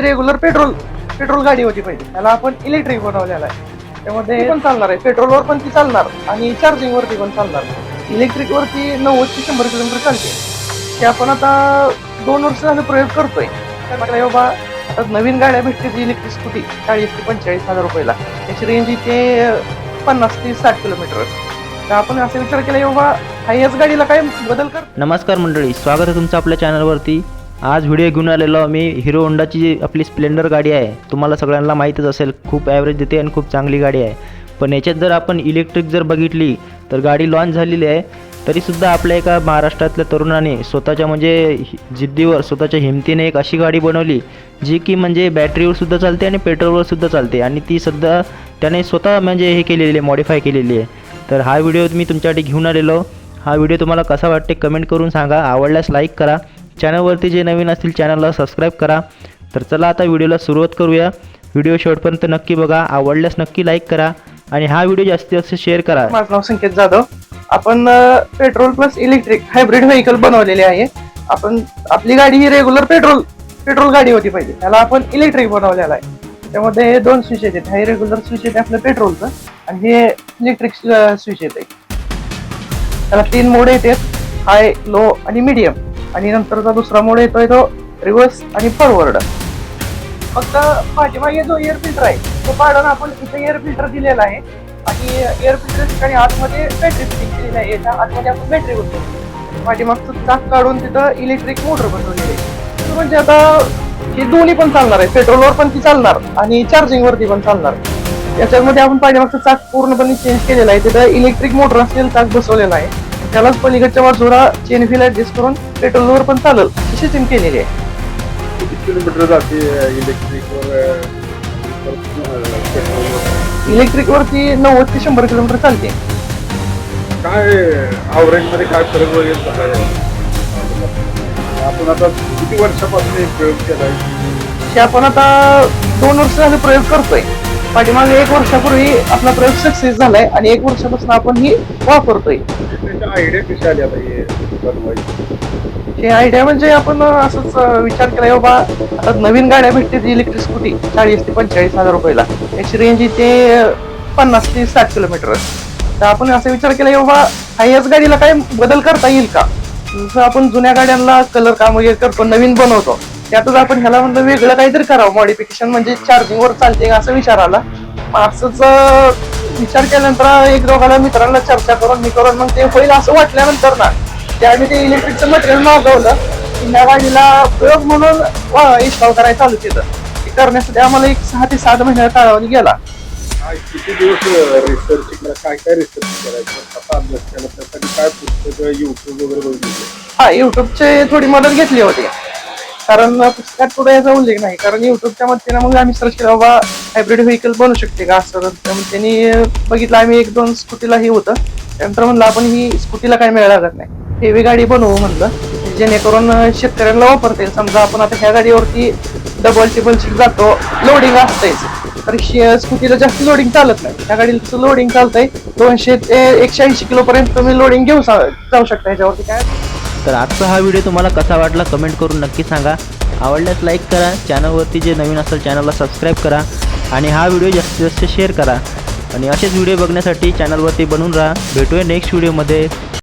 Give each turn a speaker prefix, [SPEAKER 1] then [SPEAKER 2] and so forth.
[SPEAKER 1] ती regular petrol petrol गाडी होती पहिले. त्याला आपण इलेक्ट्रिक बनवलेला आहे. त्यामध्ये हे पण चालणार आहे. पेट्रोलवर पण ती चालणार आणि चार्जिंगवरती पण चालणार. इलेक्ट्रिकवरती नव्वद ते शंभर किलोमीटर चालते. ते आपण आता दोन वर्ष झालं प्रयोग करतोय. तर म्हटलं बाबा आता नवीन गाड्या भेटते इलेक्ट्रिक स्कूटी चाळीस ते पंचेचाळीस हजार रुपयाला. त्याची रेंज इथे पन्नास ते साठ किलोमीटर तर आपण असा विचार केला बाबा हा गाडीला काय बदल कर
[SPEAKER 2] नमस्कार मंडळी स्वागत आहे तुमचं आपल्या चॅनलवरती आज व्हिडिओ घेऊन आलेलो मी हिरो होंडाची जी आपली स्प्लेंडर गाडी आहे तुम्हाला सगळ्यांना माहीतच असेल खूप ॲव्हरेज देते आणि खूप चांगली गाडी आहे. पण याच्यात जर आपण इलेक्ट्रिक जर बघितली तर गाडी लॉन्च झालेली आहे. तरीसुद्धा आपल्या एका महाराष्ट्रातल्या तरुणाने स्वतःच्या म्हणजे जिद्दीवर स्वतःच्या हिमतीने एक अशी गाडी बनवली जी की म्हणजे बॅटरीवरसुद्धा चालते आणि पेट्रोलवरसुद्धा चालते. आणि ती सध्या त्याने स्वतः म्हणजे हे केलेली आहे मॉडिफाय केलेली आहे. तर हा व्हिडिओ मी तुमच्यासाठी घेऊन आलेलो. हा व्हिडिओ तुम्हाला कसा वाटते कमेंट करून सांगा. आवडल्यास लाईक करा. चॅनलवरती जे नवीन असतील चॅनलला सबस्क्राईब करा. तर चला आता व्हिडिओला सुरुवात करूया. व्हिडिओ शेवटपर्यंत नक्की बघा. आवडल्यास नक्की लाईक करा. आणि हा व्हिडिओ जास्तीत जास्त शेअर करा.
[SPEAKER 1] माझं नाव संकेत जाधव. आपण petrol plus electric hybrid vehicle बनवलेले आहे. आपण आपली गाडी ही रेग्युलर पेट्रोल पेट्रोल गाडी होती पाहिजे त्याला आपण इलेक्ट्रिक बनवलेला आहे. त्यामध्ये हे दोन स्विच येतात. हे रेग्युलर स्विच येते आपलं पेट्रोलचं आणि हे इलेक्ट्रिक स्विच येते. त्याला तीन मोड येतात. हाय लो आणि मीडियम आणि नंतरचा दुसरा मोड येतोय तो रिव्हर्स आणि फॉरवर्ड फक्त पाठीमागे जो एअर फिल्टर आहे तो पाडून आपण इथे एअर फिल्टर दिलेला आहे. आणि एअर फिल्टर ठिकाणी आतमध्ये बॅटरी फिटिंग केलेली आहे. याच्या आतमध्ये आपण बॅटरी बसवतो पाठीमागचं चाक काढून तिथं इलेक्ट्रिक मोटर बसवलेली आहे. तर म्हणजे आता हे दोन्ही पण चालणार आहे. पेट्रोलवर पण ती चालणार आणि चार्जिंगवरती पण चालणार. याच्यामध्ये आपण पाठीमागचं चाक पूर्णपणे चेंज केलेलं आहे. तिथं इलेक्ट्रिक मोटर असलेलं चाक बसवलेलं आहे. त्यालाच पलीकडच्या बाजूला चेन व्हील ऍडजस्ट करून पेट्रोलवर पण चालेल. सिस्टीम केलेली आहे.
[SPEAKER 3] किती किलोमीटर जाते इलेक्ट्रिकवर पेट्रोलवर
[SPEAKER 1] इलेक्ट्रिक वरती नव्वद ते शंभर किलोमीटर चालते.
[SPEAKER 3] काय ॲव्हरेजमध्ये काय फरक वगैरे झाला? आपण आता किती वर्षापासून हे प्रयोग केला आहे
[SPEAKER 1] आपण आता दोन वर्ष झाले प्रयोग करतोय. पाठीमागे एक वर्षापूर्वी आपला प्रयोग सक्सेस झालाय आणि एक वर्षापासून आपण ही वापरतोय.
[SPEAKER 3] त्याच्या आयडिया कशी आली आता हे बनवायची?
[SPEAKER 1] हे आयडिया म्हणजे आपण असंच विचार केला बा आता नवीन गाड्या भेटते इलेक्ट्रिक स्कूटी चाळीस ते पंचेचाळीस हजार रुपयाला. याची रेंज इथे पन्नास ते साठ किलोमीटर. तर आपण असा विचार केला की बाबा हा याच गाडीला काय बदल करता येईल का? जसं आपण जुन्या गाड्यांना कलर काम वगैरे करतो नवीन बनवतो त्यातच आपण ह्याला म्हणलं वेगळं काहीतरी करावं. मॉडिफिकेशन म्हणजे चार्जिंगवर चालते असा असं विचार आला. असंच विचार केल्यानंतर एक दोघाला मित्रांना चर्चा करून मी करून मग ते होईल असं वाटल्यानंतर ना त्यावेळी ते इलेक्ट्रिकचं मटेरियल मागवलं. गाडीला प्रयोग म्हणून इन्स्टॉल करायला चालू केलं ते करण्यासाठी आम्हाला एक सहा ते सात महिन्याचा कालावधी गेला.
[SPEAKER 3] किती दिवस रिसर्च केला काय काय रिसर्च करायचं? कसा अभ्यास केला? त्यासाठी काय पुस्तकं युट्यूब वगैरे बघितले?
[SPEAKER 1] हा युट्यूबचे थोडी मदत घेतली होती. कारण पुस्तकात पुढे याचा उल्लेख नाही. कारण युट्यूबच्या मदतीने मग आम्ही सर्च केला बाबा हायब्रिड व्हेकल बनू शकते का? असं त्यांनी बघितलं. आम्ही एक दोन स्कूटीला हे होतं. त्यानंतर म्हणलं आपण ही स्कूटीला काय मिळायला लागत नाही. हेवी गाडी बनवू म्हणलं. जेणेकरून शेतकऱ्यांना वापरता येईल. समजा आपण आता ह्या गाडीवरती डबल टिबल सीट जातो लोडिंग असतंयच तर शे- स्कूटीला जास्त लोडिंग चालत नाही. त्या गाडीचं लोडिंग चालतंय. दोनशे ते एकशे ऐंशी किलो पर्यंत तुम्ही लोडिंग घेऊ सा- जाऊ शकता ह्याच्यावरती. काय?
[SPEAKER 2] तर आजचा हा व्हिडिओ तुम्हाला कसा वाटला कमेंट करून नक्की सांगा. आवडल्यास लाईक करा. चॅनलवरती जे नवीन असेल चॅनलला सबस्क्राईब करा. आणि हा व्हिडिओ जास्तीत जास्त शेअर करा. आणि असेच व्हिडिओ बघण्यासाठी चॅनलवरती बनून राहा. भेटूया नेक्स्ट व्हिडिओमध्ये